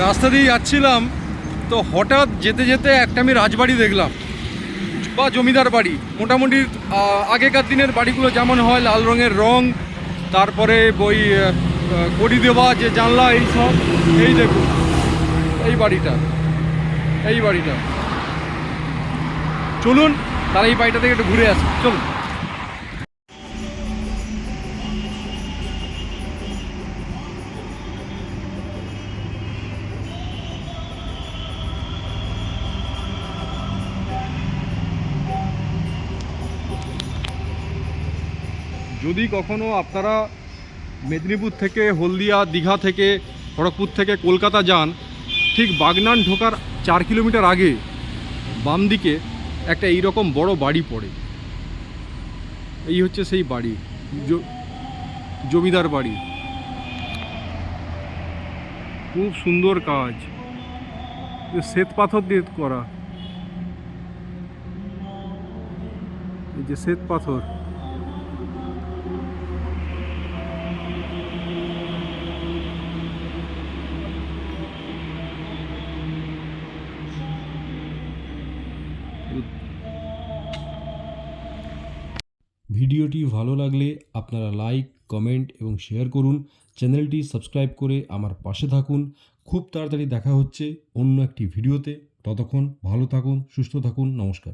রাস্তা দিয়ে যাচ্ছিলাম, তো হঠাৎ যেতে যেতে একটা আমি রাজবাড়ি দেখলাম, বা জমিদার বাড়ি। মোটামুটি আগেকার দিনের বাড়িগুলো যেমন হয়, লাল রঙের রং, তারপরে বই কড়ি দেওয়া, যে জানলা, এই সব, এই দেখুন, এই বাড়িটা এই বাড়িটা। চলুন, তাহলে এই বাড়িটা থেকে একটু ঘুরে আসি, চলুন। যদি কখনো আপনারা মেদিনীপুর থেকে, হলদিয়া, দীঘা থেকে, খড়গপুর থেকে কলকাতা যান, ঠিক বাগনান ঢোকার চার কিলোমিটার আগে বাম দিকে একটা এইরকম বড় বাড়ি পড়ে। এই হচ্ছে সেই বাড়ি জমিদার বাড়ি। খুব সুন্দর কাজ। শ্বেত পাথর দিয়ে করা। এই যে শ্বেত পাথর। ভিডিওটি ভালো লাগলে আপনারা লাইক, কমেন্ট এবং শেয়ার করুন। চ্যানেলটি সাবস্ক্রাইব করে আমার পাশে থাকুন। খুব তাড়াতাড়ি দেখা হচ্ছে অন্য একটি ভিডিওতে। ততক্ষণ ভালো থাকুন, সুস্থ থাকুন। নমস্কার।